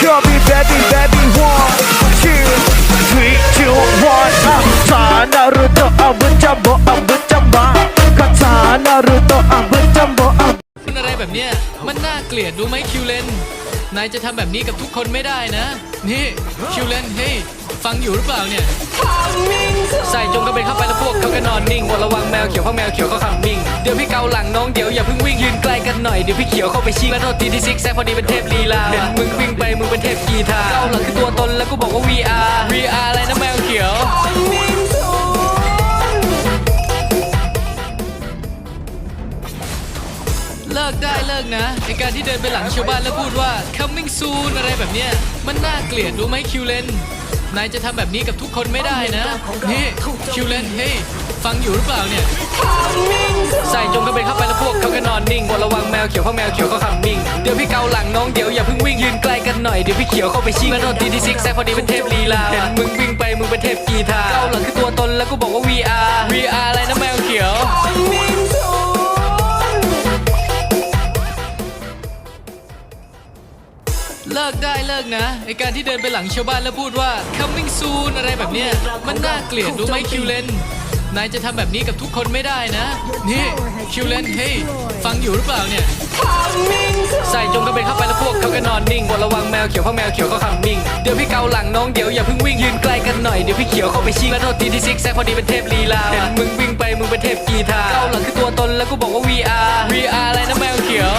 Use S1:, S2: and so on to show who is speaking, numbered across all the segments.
S1: Call me baby baby one two three two one อะฐานารุโตะอาวุธจัมโบอาวุธจัมบาคาถานารุโตะอาวุธจัมโบอา
S2: คุณอะไรแบบเนี้ย มันน่าเกลียดรู้ไหมคิวเลน นายจะทำแบบนี้กับทุกคนไม่ได้นะ นี่คิวเลนเฮ้ยฟังอยู่หรือเปล่าเนี่ย ใส่จงกระเบนเข้าไปแล้วพวกเขาก็นอนนิ่งหมดระวังแมวเขียวเพราะแมวเขียวก็ขับมิ่ง เดี๋ยวพี่เกาหลังน้องเดี๋ยวอย่าเพิ่งวิ่งยืนไกลกันหน่อยเดี๋ยวพี่เขียวเข้าไปชิงแล้วโทษทีที่ซิกแซกพอดีเป็นเทพลีลาเห็นมึงวิ่งไปมึงเป็นเทพกีตาร์เกาหลังคือตัวตนแล้วก็บอกว่า VR VR ลิกได้เลิกนะในการที่เดินไปหลังชาวบ้านแล้วพูดว่า coming soon อะไรแบบเนี้ยมันน่าเกลียดรู้ไหมคิวเลนนายจะทำแบบนี้กับทุกคนไม่ได้นะนี่คิวเลนเฮ้ยฟังอยู่หรือเปล่าเนี่ยใส่จงกระเบนเข้าไปแล้วพวกเขาก็นอนนิ่งหมดระวังแมวเขียวเพราะแมวเขียวก็ขับมิ่งเดี๋ยวพี่เกาหลังน้องเดี๋ยวอย่าเพิ่งวิ่งยืนไกลกันหน่อยเดี๋ยวพี่เขียวเข้าไปชิงแล้วโดนตีที่ซิกแซกพอดีเป็นเทพลีลาเห็นมึงวิ่งไปมึงเป็นเทพกีตาร์เกาหลังคือตัวตนแล้วก็บอกว่า VR VR อะไรนะแมวเขียว กได้เลิกนะไอการที่เดินไปหลังชาวบ้านแล้วพูดว่า coming soon อะไรแบบเนี้ยมันน่าเกลียดรู้ไหมคิวเลนนายจะทำแบบนี้กับทุกคนไม่ได้นะ นี่คิวเลนเฮ้ยฟังอยู่หรือเปล่าเนี่ย ใส่จงกระเบนเข้าไปแล้วพวกเขาก็นอนนิ่งหมดระวังแมวเขียวเพราะแมวเขียวก็ขับมิ่ง เดี๋ยวพี่เกาหลังน้องเดี๋ยวอย่าเพิ่งวิ่งยืนไกลกันหน่อยเดี๋ยวพี่เขียวเข้าไปชิงแล้วโทษทีที่ซิกแซกพอดีเป็นเทพลีลาเห็นมึงวิ่งไปมึงเป็นเทพกีตาร์เกาหลังคือตัวตนแล้วก็บอกว่า VR VR อะไรนะแมวเขียว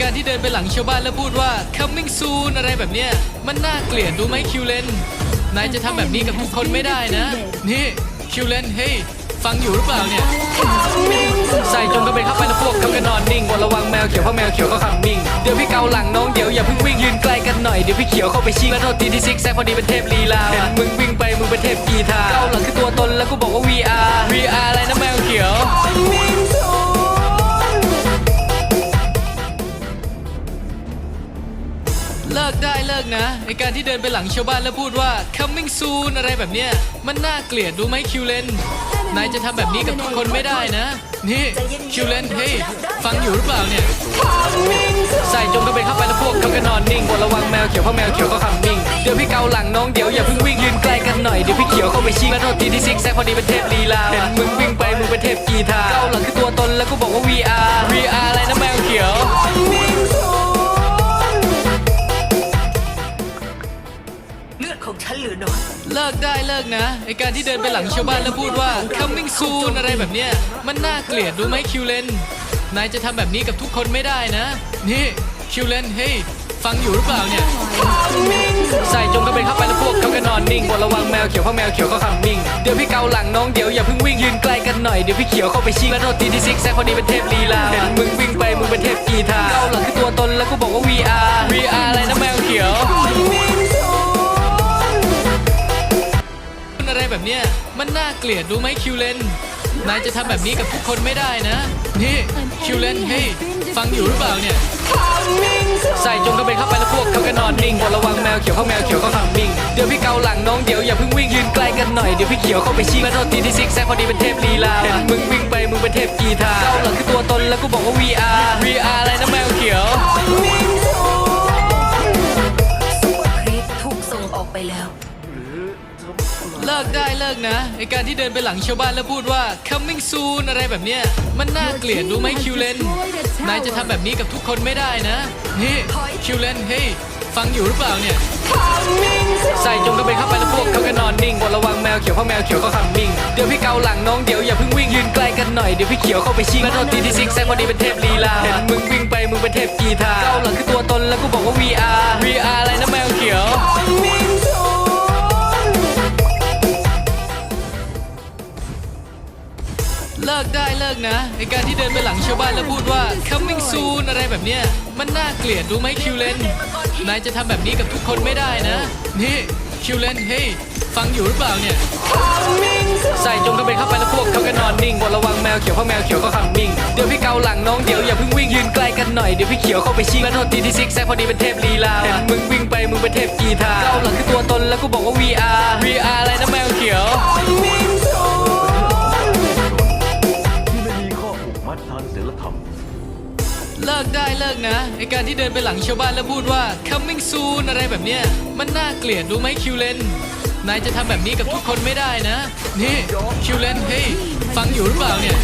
S2: การที่เดินไปหลังชาวบ้านแล้วพูดว่า coming soon อะไรแบบเนี้ย มันน่าเกลียดรู้ไหมคิวเลนนายจะทำแบบนี้กับทุกคนไม่ได้นะ นี่คิวเลนเฮ้ยฟังอยู่หรือเปล่าเนี่ย ใส่จงกระเบนเข้าไปแล้วพวกเขาก็นอนนิ่งระวังแมวเขียวเพราะแมวเขียวก็ขับมิ่ง เดี๋ยวพี่เกาหลังน้องเดี๋ยวอย่าเพิ่งวิ่งยืนไกลกันหน่อยเดี๋ยวพี่เขียวเข้าไปชิงแล้วโทษทีที่ซิกแซกพอดีเป็นเทพลีลาเห็นมึงวิ่งไปมึงเป็นเทพกีตาร์เกาหลังคือตัวตนแล้วก็บอกว่า VR VR อะไรนะแมวเขียว ลิกนะในการที่เดินไปหลังชาวบ้านแล้วพูดว่า coming soon อะไรแบบเนี้ยมันน่าเกลียดรู้ไหมคิวเลนนายจะทำแบบนี้กับทุกคนไม่ได้นะ นี่คิวเลนเฮ้ยฟังอยู่หรือเปล่าเนี่ยใส่จงกระเบนเข้าไปแล้วพวกเขาก็นอนนิ่งหมดระวังแมวเขียวเพราะแมวเขียวก็ขับมิ่งเดี๋ยวพี่เกาหลังน้องเดี๋ยวอย่าเพิ่งวิ่งยืนไกลกันหน่อยเดี๋ยวพี่เขียวเข้าไปชิงแล้วโทษทีที่ซิกแซกพอดีเป็นเทพลีลาเห็นมึงวิ่งไปมึงเป็นเทพกีตาร์เกาหลังคือตัวตนแล้วก็บอกว่า VR VR อะไรนะแมวเขียว
S3: เลิ
S2: กได้เลิกนะไอการที่เดินไปหลังชาวบ้านแล้วพูดว่า coming soon อะไรแบบเนี้ยมันน่าเกลียดรู้ไหมคิวเลนนายจะทำแบบนี้กับทุกคนไม่ได้นะ นี่คิวเลนเฮ้ยฟังอยู่หรือเปล่าเนี่ย ใส่จงกระเบนเข้าไปแล้วพวกเขาก็นอนนิ่งหมดระวังแมวเขียวเพราะแมวเขียวก็ขับมิ่ง เดี๋ยวพี่เกาหลังน้องเดี๋ยวอย่าเพิ่งวิ่งยืนไกลกันหน่อยเดี๋ยวพี่เขียวเข้าไปชิงแล้วโทษทีที่ซิกแซกพอดีเป็นเทพลีลาเห็นมึงวิ่งไปมึงเป็นเทพกีตาร์เกาหลังคือตัวตนแล้วก็บอกว่า VR VR อะไรนะแมวเขียว แบบเนี้ยมันน่าเกลียดรู้ไหมคิวเลน นายจะทำแบบนี้กับทุกคนไม่ได้นะ นี่คิวเลนเฮ้ยฟังอยู่หรือเปล่าเนี่ย ใส่จงกระเบนเข้าไปแล้วพวกเขาก็นอนนิ่งหมดระวังแมวเขียวเพราแมวเขียวก็ขับมิ่ง เดี๋ยวพี่เกาหลังน้องเดี๋ยวอย่าเพิ่งวิ่งยืนไกลกันหน่อยเดี๋ยวพี่เขียวเข้าไปชิงแล้วโทษทีที่ซิกแซกพอดีเป็นเทพลีลาเห็นมึงวิ่งไปมึงเป็นเทพกีตาร์เกาหลังคือตัวตนแล้วก็บอกว่า VR VR อะไรนะแมวเขียว
S3: ครีปถูกส่งออกไปแล้ว
S2: เลิกได้เลิกนะไอการที่เดินไปหลังชาวบ้านแล้วพูดว่า coming soon อะไรแบบเนี้ยมันน่าเกลียดรู้ไหมคิวเลนนายจะทำแบบนี้กับทุกคนไม่ได้นะนี่คิวเลนเฮ้ยฟังอยู่หรือเปล่าเนี่ยใส่จงกระเบนเข้าไปแล้วพวกเขาก็นอนนิ่งหมดระวังแมวเขียวเพราะแมวเขียวก็ขับมิ่งเดี๋ยวพี่เกาหลังน้องเดี๋ยวอย่าเพิ่งวิ่งยืนไกลกันหน่อยเดี๋ยวพี่เขียวเข้าไปชิงแล้วโทษทีที่ซิกแซกพอดีเป็นเทพลีลาเห็นมึงวิ่งไปมึงเป็นเทพกีตาร์เกาหลังคือตัวตนแล้วก็บอกว่า VR VR อะไรนะแมวเขียว เลิกได้เลิกนะไอการที่เดินไปหลังชาวบ้านแล้วพูดว่า coming soon อะไรแบบเนี้ยมันน่าเกลียดรู้ไหมคิวเลนนายจะทำแบบนี้กับทุกคนไม่ได้นะ นี่คิวเลนเฮ้ยฟังอยู่หรือเปล่าเนี่ย ใส่จงกระเบนเข้าไปแล้วพวกเขาก็นอนนิ่งหมดระวังแมวเขียวเพราะแมวเขียวก็ขับมิ่ง เดี๋ยวพี่เกาหลังน้องเดี๋ยวอย่าเพิ่งวิ่งยืนไกลกันหน่อยเดี๋ยวพี่เขียวเข้าไปชิงแล้วโทษทีที่ซิกแซกพอดีเป็นเทพลีลาเห็นมึงวิ่งไปมึงเป็นเทพกีตาเกาหลังคือตัวตนแล้วก็บอกว่า VR VR อะไรนะแมวเขียว กนะไอการที่เดินไปหลังชาวบ้านแล้วพูดว่า coming soon อะไรแบบเนี้ยมันน่าเกลียดรู้ไหมคิวเลนนายจะทำแบบนี้กับทุกคนไม่ได้นะ นี่คิวเลนเฮ้ยฟังอยู่หรือเปล่าเนี่ย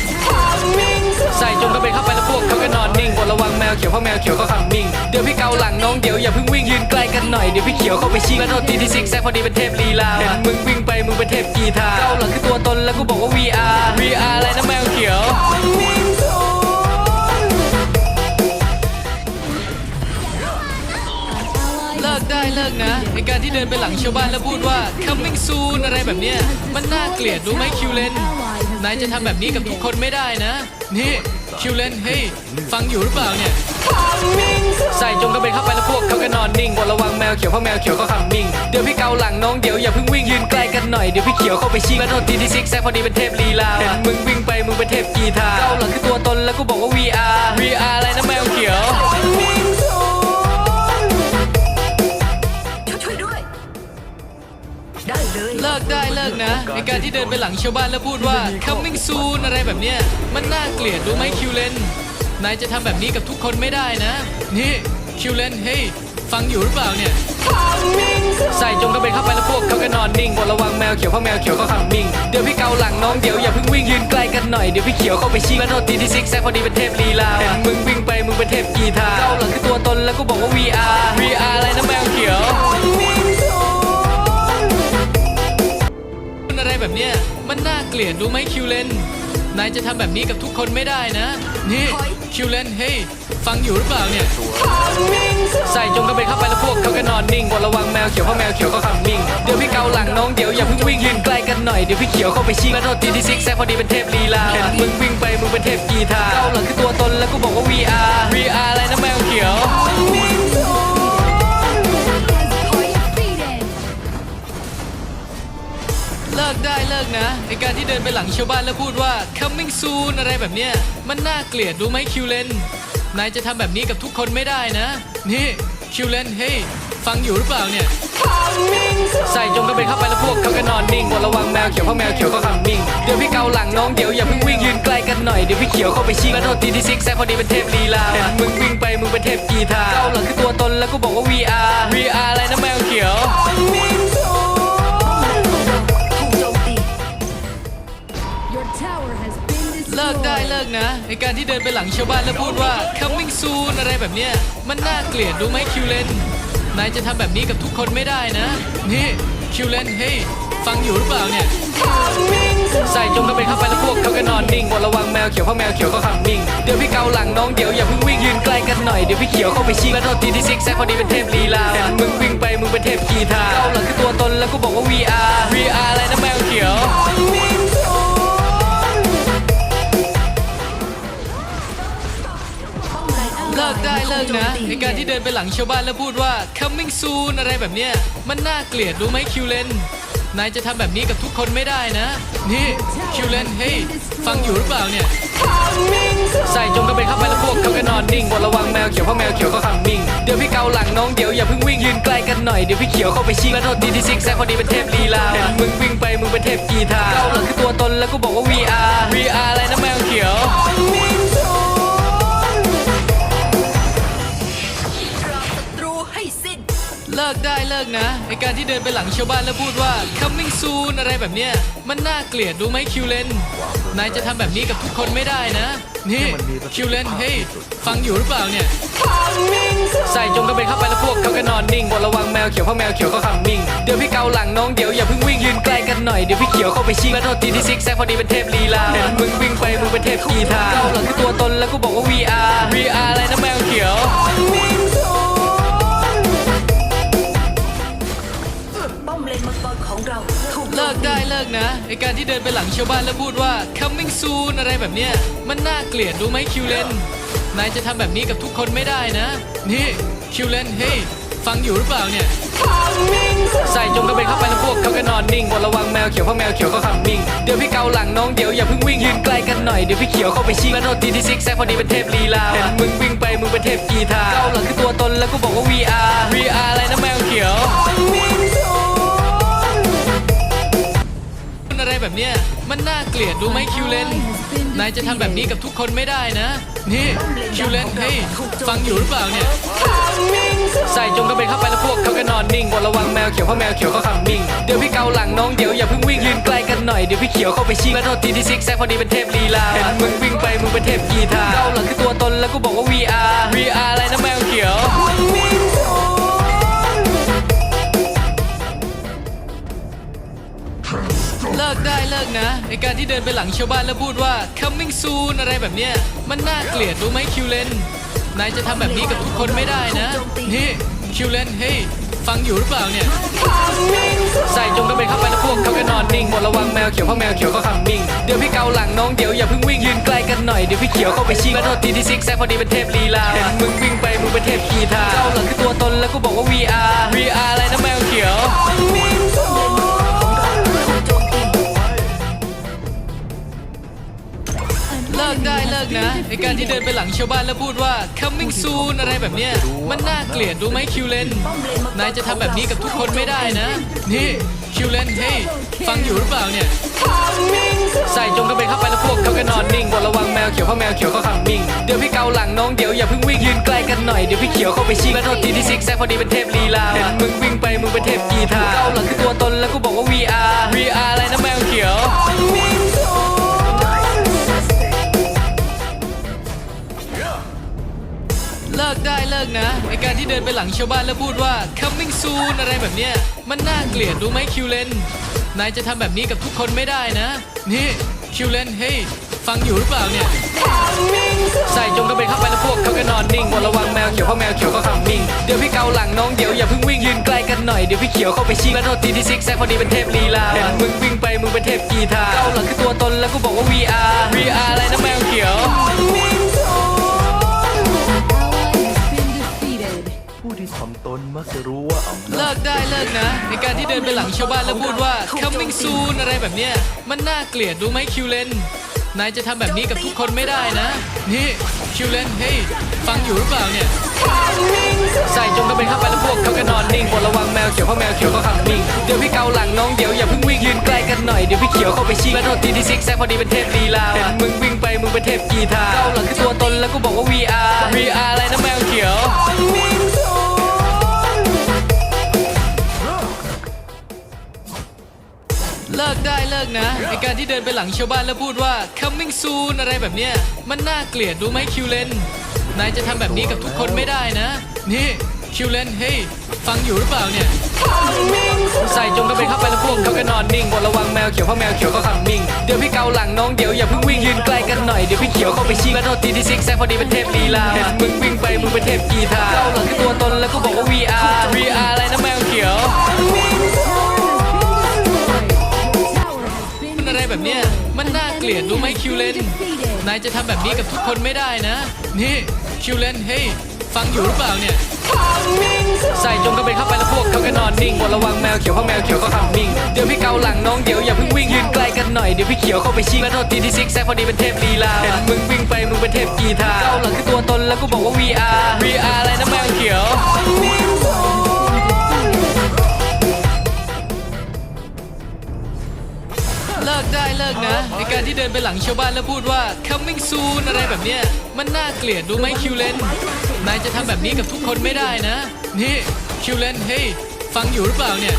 S2: ใส่จงกระเบนเข้าไปแล้วพวกเขาก็นอนนิ่งบนระวังแมวเขียวเพราะแมวเขียวเขาคำมิ่ง เดี๋ยวพี่เกาหลังน้องเดี๋ยวอย่าเพิ่งวิ่งยืนใกล้กันหน่อยเดี๋ยวพี่เขียวเข้าไปชี้แล้วโทษทีที่ซิกแซกพอดีเป็นเทพลีลาเห็นมึงวิ่งไปมึงเป็นเทพกีตาร์เกาหลังคือตัวตนแล้วกูบอกว่า VR VR อะไรนะแมวเขียว ได้เลิกนะในการที่เดินไปหลังชาวบ้านแล้วพูดว่า coming soon อะไรแบบเนี้ยมันน่าเกลียดรู้ไหมคิวเลนนายจะทำแบบนี้กับทุกคนไม่ได้นะ นี่คิวเลนเฮ้ยฟังอยู่หรือเปล่าเนี่ย ใส่จงกระเบนเข้าไปแล้วพวกเขาก็นอนนิ่งบนระวังแมวเขียวเพราะแมวเขียวเขาคำมิ่ง เดี๋ยวพี่เกาหลังน้องเดี๋ยวอย่าเพิ่งวิ่งยืนใกล้กันหน่อยเดี๋ยวพี่เขียวเข้าไปชี้แล้วโทษทีที่ซิกแซกพอดีเป็นเทพลีลาเห็นมึงวิ่งไปมึงเป็นเทพกีตาร์เกาหลังคือตัวตนแล้วกูบอกว่า VR VR อะไรนะแมวเขียว กได้เลิกนะในการที่เดินไปหลังชาวบ้านแล้วพูดว่า coming soon อะไรแบบเนี้ยมันน่าเกลียดรู้ไหมคิวเลนนายจะทำแบบนี้กับทุกคนไม่ได้นะ นี่คิวเลนเฮ้ยฟังอยู่หรือเปล่าเนี่ย ใส่จงกระเบนเข้าไปแล้วพวกเขาก็นอนนิ่งบนระวังแมวเขียวเพราะแมวเขียวเขาคำมิ่ง เดี๋ยวพี่เกาหลังน้องเดี๋ยวอย่าเพิ่งวิ่งยืนใกล้กันหน่อยเดี๋ยวพี่เขียวเข้าไปชี้แล้วโทษทีที่ซิกแซกพอดีเป็นเทพลีลาเห็นมึงวิ่งไปมึงเป็นเทพกีตาร์เกาหลังคือตัวตนแล้วกูบอกว่า VR VR อะไรนะแมวเขียว อะไรแบบเนี้ยมันน่าเกลียดรู้ไหมคิวเลนนายจะทำแบบนี้กับทุกคนไม่ได้นะ นี่คิวเลนเฮ้ยฟังอยู่หรือเปล่าเนี่ย ใส่จงกระเบนเข้าไปแล้วพวกเขาก็นอนนิ่งบนระวังแมวเขียวเพราะแมวเขียวเขาคำมิ่ง เดี๋ยวพี่เกาหลังน้องเดี๋ยวอย่าเพิ่งวิ่งยืนใกล้กันหน่อยเดี๋ยวพี่เขียวเข้าไปชี้แล้วโทษทีที่ซิกแซกพอดีเป็นเทพลีลาเห็นมึงวิ่งไปมึงเป็นเทพกีตาร์เกาหลังคือตัวตนแล้วกูบอกว่า VR VR อะไรนะแมวเขียว เลิกได้เลิกนะ ในการที่เดินไปหลังชาวบ้านแล้วพูดว่า coming soon อะไรแบบเนี้ย มันน่าเกลียดรู้ไหมคิวเลนนายจะทำแบบนี้กับทุกคนไม่ได้นะ นี่คิวเลนเฮ้ยฟังอยู่หรือเปล่าเนี่ยใส่จงกระเบนเข้าไปแล้วพวกเขาก็นอนนิ่งบนระวังแมวเขียวเพราะแมวเขียวเขาคำมิ่ง เดี๋ยวพี่เกาหลังน้องเดี๋ยวอย่าเพิ่งวิ่งยืนใกล้กันหน่อยเดี๋ยวพี่เขียวเข้าไปชี้แล้วโทษทีที่ซิกแซกพอดีเป็นเทพลีลาเห็นมึงวิ่งไปมึงเป็นเทพกีตาร์เกาหลังคือตัวตนแล้วกูบอกว่า VR VR อะไรนะแมวเขียว
S3: ถู
S2: ลิกได้
S4: destroyed.
S2: เลิกนะในการที่เดินไปหลังชาวบ้านแล้วพูดว่า coming soon อะไรแบบเนี้ยมันน่าเกลียดรู้ไหมคิวเลนนายจะทำแบบนี้กับทุกคนไม่ได้นะ นี่คิวเลนเฮ้ยฟังอยู่หรือเปล่าเนี่ยใส่จงกระเบนเข้าไปแล้วพวกเขาก็นอนนิ่งบนระวังแมวเขียวเพราะแมวเขียวเขาคำมิ่ง เดี๋ยวพี่เกาหลังน้องเดี๋ยวอย่าเพิ่งวิ่งยืนใกล้กันหน่อยเดี๋ยวพี่เขียวเข้าไปชี้แล้วโทษทีที่ซิกแซกพอดีเป็นเทพลีลาเห็นมึงวิ่งไปมึงเป็นเทพกีตาร์เกาหลังคือตัวตนแล้วกูบอกว่า VR VR อะไรนะแมวเขียว เลิกได้เลิกนะ ในการที่เดินไปหลังชาวบ้านแล้วพูดว่า coming soon อะไรแบบเนี้ย มันน่าเกลียดรู้ไหมคิวเลนนายจะทำแบบนี้กับทุกคนไม่ได้นะ นี่คิวเลนเฮ้ยฟังอยู่หรือเปล่าเนี่ย ใส่จงกระเบนเข้าไปแล้วพวกเขาก็นอนนิ่งบนระวังแมวเขียวเพราะแมวเขียวเขาคำมิ่ง เดี๋ยวพี่เกาหลังน้องเดี๋ยวอย่าเพิ่งวิ่งยืนใกล้กันหน่อยเดี๋ยวพี่เขียวเข้าไปชี้แล้วโทษทีที่ซิกแซกพอดีเป็นเทพลีลาเห็นมึงวิ่งไปมึงเป็นเทพกีตาร์เกาหลังคือตัวตนแล้วกูบอกว่า VR VR อะไรนะแมวเขียว เลิกได้เลิกนะในการที่เดินไปหลังชาวบ้านแล้วพูดว่า coming soon อะไรแบบเนี้ยมันน่าเกลียดรู้ไหมคิวเลนนายจะทำแบบนี้กับทุกคนไม่ได้นะ นี่คิวเลนเฮ้ยฟังอยู่หรือเปล่าเนี่ยใส่จงกระเบนเข้าไปแล้วพวกเขาก็นอนนิ่งบนระวังแมวเขียวเพราะแมวเขียวเขาคำมิ่งเดี๋ยวพี่เกาหลังน้องเดี๋ยวอย่าเพิ่งวิ่งยืนใกล้กันหน่อยเดี๋ยวพี่เขียวเข้าไปชี้แล้วโทษทีที่ซิกแซกพอดีเป็นเทพลีลาเห็นมึงวิ่งไปมึงเป็นเทพกีตาร์เกาหลังคือตัวตนแล้วกูบอกว่า VR VR อะไรนะแมวเขียว
S3: ลิก
S2: ได้เลิกนะในการที่เดินไปหลังชาวบ้านแล้วพูดว่า coming soon อะไรแบบเนี้ยมันน่าเกลียดรู้ไหมคิวเลนนายจะทำแบบนี้กับทุกคนไม่ได้นะ นี่คิวเลนเฮ้ยฟังอยู่หรือเปล่าเนี่ยใส่จงกระเบนเข้าไปแล้วพวกเขาก็นอนนิ่งบนระวังแมวเขียวเพราะแมวเขียวเขาคำมิ่ง เดี๋ยวพี่เกาหลังน้องเดี๋ยวอย่าเพิ่งวิ่งยืนใกล้กันหน่อยเดี๋ยวพี่เขียวเข้าไปชี้แล้วโทษทีที่ซิกแซกพอดีเป็นเทพลีลาเห็นมึงวิ่งไปมึงเป็นเทพกีตาร์เกาหลังคือตัวตนแล้วกูบอกว่า VR VR อะไรนะแมวเขียว อะไรแบบเนี้ยมันน่าเกลียดรู้ไหมคิวเลน นายจะทำแบบนี้กับทุกคนไม่ได้นะ นี่คิวเลนเฮ้ยฟังอยู่หรือเปล่าเนี่ย ใส่จงกระเบนเข้าไปแล้วพวกเขาก็นอนนิ่งบนระวังแมวเขียวเพราะแมวเขียวเขาคำมิ่ง เดี๋ยวพี่เกาหลังน้องเดี๋ยวอย่าเพิ่งวิ่งยืนไกลกันหน่อยเดี๋ยวพี่เขียวเข้าไปชิงและโทษทีที่ซิกแซกพอดีเป็นเทพลีลาเห็นมึงวิ่งไปมึงเป็นเทพกีตาร์เกาหลังคือตัวตนแล้วกูบอกว่า VR ที่เดินไปหลังชาวบ้านแล้วพูดว่า coming soon อะไรแบบเนี้ย มันน่าเกลียดรู้ไหมคิวเลน นายจะทำแบบนี้กับทุกคนไม่ได้นะ นี่คิวเลน เฮ้ย ฟังอยู่หรือเปล่าเนี่ย ใส่จงกระเบนเข้าไปแล้วพวกเขาก็นอนนิ่งหมดระวังแมวเขียวเพราะแมวเขียวเขาคำมิ่ง เดี๋ยวพี่เกาหลังน้องเดี๋ยวอย่าเพิ่งวิ่งยืนไกลกันหน่อยเดี๋ยวพี่เขียวเข้าไปชิงและโทษทีที่ซิกแซกพอดีเป็นเทพลีลาเห็นมึงวิ่งไปมึงเป็นเทพกีตาร์เกาหลังคือตัวตนแล้วกูบอกว่า VR VR อะไรนะแมว ไอการที่เดินไปหลังชาวบ้านแล้วพูดว่า coming soon อะไรแบบเนี้ยมันน่าเกลียดรู้ไหมคิวเลนนายจะทำแบบนี้กับทุกคนไม่ได้นะ นี่คิวเลนเฮ้ยฟังอยู่หรือเปล่าเนี่ย ใส่จงกระเบนเข้าไปแล้วพวกเขาก็นอนนิ่งบนระวังแมวเขียวเพราะแมวเขียวเขาคำมิ่งเดี๋ยวพี่เกาหลังน้องเดี๋ยวอย่าเพิ่งวิ่งยืนไกลกันหน่อยเดี๋ยวพี่เขียวเข้าไปชิงและโทษทีที่ซิกแซกพอดีเป็นเทพลีลาเห็นมึงวิ่งไปมึงเป็นเทพกีตาร์เกาหลังคือตัวตนแล้วกูบอกว่า VR VR อะไรนะแมวเขียว ได้เลิกนะไอการที่เดินไปหลังชาวบ้านแล้วพูดว่า coming soon อะไรแบบเนี้ย มันน่าเกลียดรู้ไหมคิวเลนนายจะทำแบบนี้กับทุกคนไม่ได้นะ นี่คิวเลนเฮ้ยฟังอยู่หรือเปล่าเนี่ย ใส่จงกระเบนเข้าไปแล้วพวกเขาก็นอนนิ่งบนระวังแมวเขียวเพราะแมวเขียวเขาคำมิ่ง เดี๋ยวพี่เกาหลังน้องเดี๋ยวอย่าเพิ่งวิ่งยืนไกลกันหน่อยเดี๋ยวพี่เขียวเข้าไปชิงและโทษทีที่ซิกแซกพอดีเป็นเทพลีลาเห็นมึงวิ่งไปมึงเป็นเทพกีตาร์เกาหลังคือตัวตนแล้วกูบอกว่า VR VR อะไรนะแมวเขียว
S1: จะรู้ว่าอำนาจ
S2: เลิกได้เลิกนะ ในการที่เดินไปหลังชาวบ้านแล้วพูดว่า coming soon อะไรแบบเนี้ยมันน่าเกลียดรู้ไหมคิวเลนนายจะทำแบบนี้กับทุกคนไม่ได้นะ นี่คิวเลนเฮ้ยฟังอยู่หรือเปล่าเนี่ยใส่จงกระเบนเข้าไปแล้วพวกเขาก็นอนนิ่งบนระวังแมวเขียวเพราะแมวเขียวเขาคำมิ่งเดี๋ยวพี่เกาหลังน้องเดี๋ยวอย่าเพิ่งวิ่งยืนไกลกันหน่อยเดี๋ยวพี่เขียวเข้าไปชิงและโทษทีที่ซิกแซกพอดีเป็นเทพลีลาเห็นมึงวิ่งไปมึงเป็นเทพกีตาร์เกาหลังคือตัวตนแล้วกูบอกว่า VR VR อะไรนะแมวเขียว ลิกได้เลิกนะไอการที่เดินไปหลังชาวบ้านแล้วพูดว่า coming soon อะไรแบบเนี้ยมันน่าเกลียดรู้ไหมคิวเลนนายจะทำแบบนี้กับทุกคนไม่ได้นะ นี่คิวเลนเฮ้ยฟังอยู่หรือเปล่าเนี่ยใส่จงกระเบนเข้าไปแล้วพวกเขาก็นอนนิ่งบนระวังแมวเขียวเพราะแมวเขียวเขาคำมิ่งเดี๋ยวพี่เกาหลังน้องเดี๋ยวอย่าเพิ่งวิ่งยืนไกลกันหน่อยเดี๋ยวพี่เขียวเข้าไปชิงและโทษทีที่ซิกแซกพอดีเป็นเทพลีลาเห็นมึงวิ่งไปมึงเป็นเทพกีตาร์เกาหลังคือตัวตนแล้วกูบอกว่า VR VR อะไรนะแมวเขียว แบบเนี้ยมันน่าเกลียดรู้ไหมคิวเลน นายจะทำแบบนี้กับทุกคนไม่ได้นะ นี่คิวเลนเฮ้ยฟังอยู่หรือเปล่าเนี่ย ใส่จงกระเบนเข้าไปแล้วพวกเขาก็นอนนิ่งบนระวังแมวเขียวเพราะแมวเขียวเขาคำมิ่ง เดี๋ยวพี่เกาหลังน้องเดี๋ยวอย่าเพิ่งวิ่งยืนไกลกันหน่อยเดี๋ยวพี่เขียวเข้าไปชิงและโทษทีที่ซิกแซกพอดีเป็นเทพลีลาเห็นมึงวิ่งไปมึงเป็นเทพกีตาร์เกาหลังคือตัวตนแล้วกูบอกว่า VR VR อะไรนะแมวเขียว เลิกได้เลิกนะไอการที่เดินไปหลังชาวบ้านแล้วพูดว่า coming soon อะไรแบบเนี้ยมันน่าเกลียดรู้ไหมคิวเลนนายจะทำแบบนี้กับทุกคนไม่ได้นะ นี่คิวเลนเฮ้ยฟังอยู่หรือเปล่าเนี่ย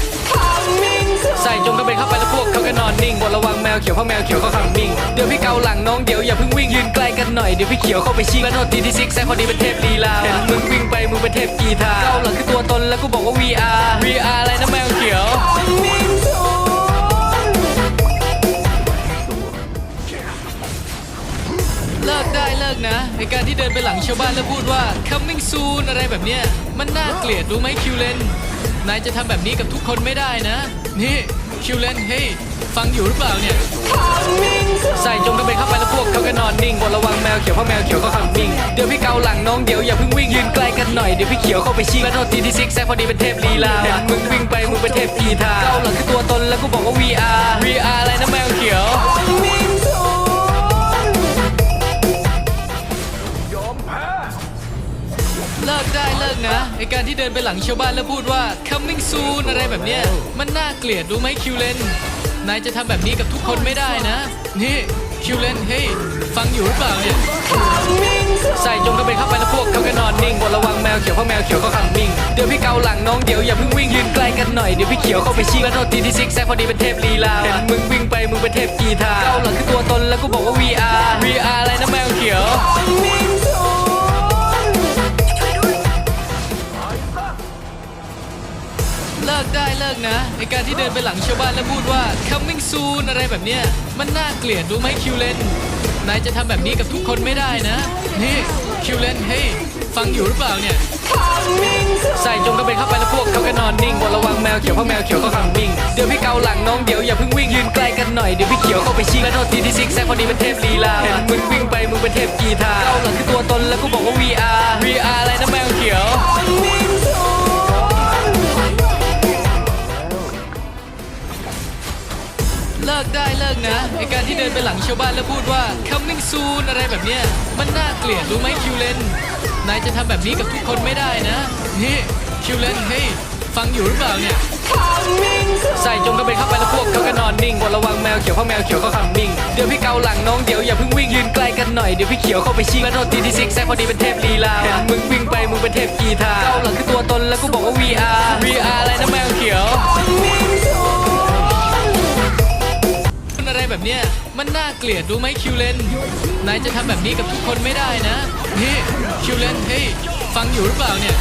S2: ใส่จงกระเบนเข้าไปแล้วพวกเขาก็นอนนิ่งบนระวังแมวเขียวเพราะแมวเขียวเขาคำมิ่งเดี๋ยวพี่เกาหลังน้องเดี๋ยวอย่าเพิ่งวิ่งยืนไกลกันหน่อยเดี๋ยวพี่เขียวเข้าไปชิงและโทษทีที่ซิกแซกพอดีเป็นเทพลีลาเห็นมึงวิ่งไปมึงเป็นเทพกีตาร์เกาหลังคือตัวตนแล้วกูบอกว่า VR VR อะไรนะแมวเขียว เลิกได้เลิกนะไอการที่เดินไปหลังชาวบ้านแล้วพูดว่า coming soon อะไรแบบเนี้ยมันน่าเกลียดรู้ไหมคิวเลนนายจะทำแบบนี้กับทุกคนไม่ได้นะ นี่คิวเลนเฮ้ยฟังอยู่หรือเปล่าเนี่ย ใส่จงกระเบนเข้าไปแล้วพวกเขาก็นอนนิ่งบนระวังแมวเขียวเพราะแมวเขียวเขาคำมิ่งเดี๋ยวพี่เกาหลังน้องเดี๋ยวอย่าเพิ่งวิ่งยืนไกลกันหน่อยเดี๋ยวพี่เขียวเข้าไปชิงและโทษทีที่ซิกแซกพอดีเป็นเทพลีลาเห็นมึงวิ่งไปมึงเป็นเทพกีตาร์เกาหลังคือตัวตนแล้วกูบอกว่า VR VR อะไรนะแมวเขียว เลิกได้เลิกนะไอการที่เดินไปหลังชาวบ้านแล้วพูดว่า coming soon อะไรแบบเนี้ยมันน่าเกลียดรู้ไหมคิวเลนนนายจะทำแบบนี้กับทุกคนไม่ได้นะ นี่คิวเลนเฮ้ยฟังอยู่หรือเปล่าเนี่ยใส่จงกระเบนเข้าไปแล้วพวกเขาก็นอนนิ่งบนระวังแมวเขียวเพราะแมวเขียวเขาขังมิ่งเดี๋ยวพี่เกาหลังน้องเดี๋ยวอย่าเพิ่งวิ่งยืนใกล้กันหน่อยเดี๋ยวพี่เขียวเข้าไปชิงแล้วโทษทีที่ซิกแซกพอดีเป็นเทพลีลาเห็นมึงวิ่งไปมึงเป็นเทพกีตาร์เกาหลังคือตัวตนแล้วกูบอกว่า VR VR อะไรนะแมวเขียว ลิกได้เลิกนะไอการที่เดินไปหลังชาวบ้านแล้วพูดว่า coming soon อะไรแบบเนี้ยมันน่าเกลียดรู้ไหมคิวเลนนายจะทำแบบนี้กับทุกคนไม่ได้นะนี่คิวเลนเฮ้ยฟังอยู่หรือเปล่าเนี่ยใส่จงกระเบนเข้าไปแล้วพวกเขาก็นอนนิ่งบนระวังแมวเขียวเพราะแมวเขียวเขาขังมิ่งเดี๋ยวพี่เกาหลังน้องเดี๋ยวอย่าเพิ่งวิ่งยืนใกล้กันหน่อยเดี๋ยวพี่เขียวเข้าไปชิงแล้วโทษทีที่ซิกแซกพอดีเป็นเทพลีลาเห็นมึงวิ่งไปมึงเป็นเทพกีตาร์เกาหลังคือตัวตนแล้วกูบอกว่า VR VR อะไรนะแมวเขียว เลิกได้เลิกนะไอการที่เดินไปหลังชาวบ้านแล้วพูดว่า coming soon อะไรแบบเนี้ยมันน่าเกลียดรู้ไหมคิวเลนนายจะทำแบบนี้กับทุกคนไม่ได้นะนี่คิวเลนเฮ้ยฟังอยู่หรือเปล่าเนี่ยใส่จงกระเบนเข้าไปแล้วพวกเขาก็นอนนิ่งบนระวังแมวเขียวเพราะแมวเขียวเขาขังมิ่งเดี๋ยวพี่เกาหลังน้องเดี๋ยวอย่าเพิ่งวิ่งยืนใกล้กันหน่อยเดี๋ยวพี่เขียวเข้าไปชิงแล้วโทษทีที่ซิกแซกพอดีเป็นเทพลีลาเห็นมึงวิ่งไปมึงเป็นเทพกีตาร์เกาหลังคือตัวตนแล้วกูบอกว่า VR VR อะไรนะแมวเขียวอะไร แบบเนี้ยมันน่าเกลียดรู้ไหมคิวเลน นายจะทำแบบนี้กับทุกคนไม่ได้นะ นี่คิวเลนเฮ้ยฟังอยู่หรือเปล่าเนี่ย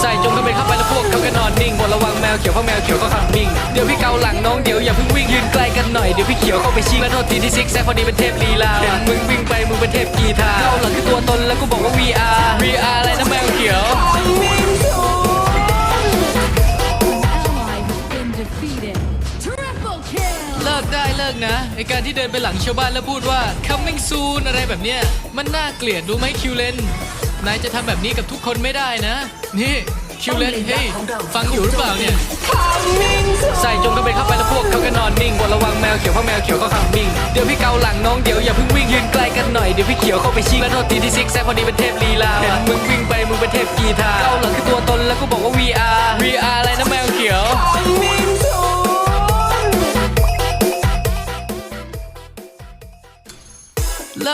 S2: ใส่จงกระเบนเข้าไปแล้วพวกเขาก็นอนนิ่งบนระวังแมวเขียวเพราะแมวเขียวเขาขังมิ่งเดี๋ยวพี่เกาหลังน้องเดี๋ยวอย่าเพิ่งวิ่งยืนใกล้กันหน่อยเดี๋ยวพี่เขียวเข้าไปชิงแล้วโทษทีที่ซิกแซกพอดีเป็นเทพลีลาเห็นมึงวิ่งไปมึงเป็นเทพกีตาร์เกาหลังคือตัวตนแล้วกูบอกว่า VR VR อะไรนะแมวเขียว ได้เลิกนะไอการที่เดินไปหลังชาวบ้านแล้วพูดว่า coming soon อะไรแบบเนี้ย มันน่าเกลียดรู้ไหมคิวเลนนายจะทำแบบนี้กับทุกคนไม่ได้นะ นี่ คิวเลนเฮ้ยฟังอยู่หรือเปล่าเนี่ย ใส่จงกระเบนเข้าไปแล้วพวกเขาก็นอนนิ่งบนระวังแมวเขียวเพราะแมวเขียวเขาขังมิ่งเดี๋ยวพี่เกาหลังน้องเดี๋ยวอย่าเพิ่งวิ่งยืนใกล้กันหน่อยเดี๋ยวพี่เขียวเข้าไปชิงแล้วโทษทีที่ซิกแซกพอดีเป็นเทพลีลาเห็นมึงวิ่งไปมึงเป็นเทพกีตาร์เกาหลังคือตัวตนแล้วกูบอกว่า VR VR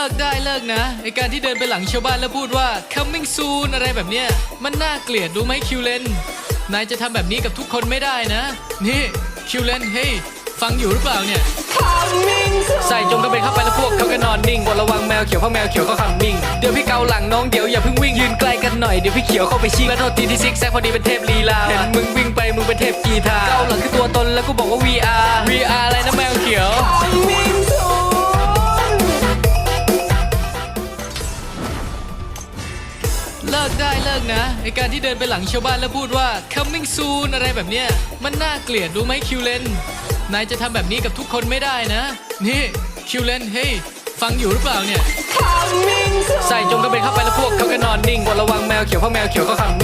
S2: ลิกได้เลิกนะไอการที่เดินไปหลังชาวบ้านแล้วพูดว่า coming soon อะไรแบบเนี้ย มันน่าเกลียดรู้ไหมคิวเลนนายจะทำแบบนี้กับทุกคนไม่ได้นะ นี่คิวเลนเฮ้ยฟังอยู่หรือเปล่าเนี่ย ใส่จงกระเบนเข้าไปแล้วพวกเขาก็นอนนิ่งบนระวังแมวเขียวเพราะแมวเขียวเขาขังมิ่ง เดี๋ยวพี่เกาหลังน้องเดี๋ยวอย่าเพิ่งวิ่งยืนใกล้กันหน่อยเดี๋ยวพี่เขียวเข้าไปชิงแล้วโทษทีที่ซิกแซกพอดีเป็นเทพลีลาเห็นมึงวิ่งไปมึงเป็นเทพกีตาร์เกาหลังคือตัวตนแล้วกูบอกว่า VR VR อะไรนะแมวเขียว ลิกได้เลิกนะไอการที่เดินไปหลังชาวบ้านแล้วพูดว่า coming soon อะไรแบบเนี้ย มันน่าเกลียดรู้ไหมคิวเลนนายจะทำแบบนี้กับทุกคนไม่ได้นะ นี่คิวเลนเฮ้ยฟังอยู่หรือเปล่าเนี่ยใส่จงกระเบนเข้าไปแล้วพวกเขาก็นอนนิ่งบนระวังแมวเขียวเพราะแมวเขียวเขาขังมิ่ง